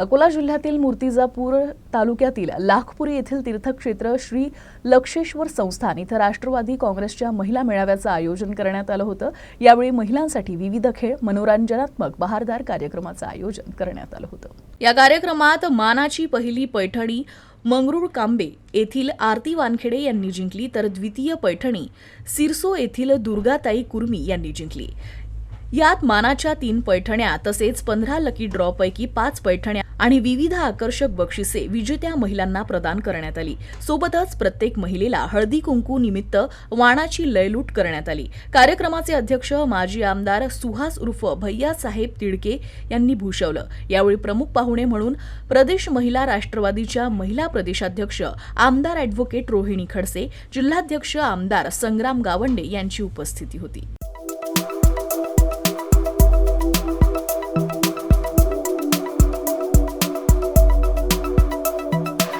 अकोला जिल्ह्यातील मूर्तिजापूर तालुक्यातील लाखपुरी येथील तीर्थक्षेत्र श्री लक्षेश्वर संस्थान इथं राष्ट्रवादी काँग्रेसच्या महिला मेळाव्याचं आयोजन करण्यात आलं होतं. यावेळी महिलांसाठी विविध खेळ मनोरंजनात्मक बहारदार कार्यक्रमाचं आयोजन करण्यात आलं होतं. या कार्यक्रमात मानाची पहिली पैठणी मंगरूळ कांबे येथील आरती वानखेडे यांनी जिंकली तर द्वितीय पैठणी सिरसो येथील दुर्गाताई कुर्मी यांनी जिंकली. यात मानाच्या तीन पैठण्या तसेच पंधरा लकी ड्रॉ पैकी पाच पैठण्या आणि विविध आकर्षक बक्षिसे विजेत्या महिलांना प्रदान करण्यात आली. सोबतच प्रत्येक महिलेला हळदी कुंकू निमित्त वाणाची लयलूट करण्यात आली. कार्यक्रमाचे अध्यक्ष माजी आमदार सुहास उर्फ भैयासाहेब तिडके यांनी भूषवलं. यावेळी प्रमुख पाहुणे म्हणून प्रदेश महिला राष्ट्रवादीच्या महिला प्रदेशाध्यक्ष आमदार अॅडव्होकेट रोहिणी खडसे जिल्हाध्यक्ष आमदार संग्राम गावंडे यांची उपस्थिती होती.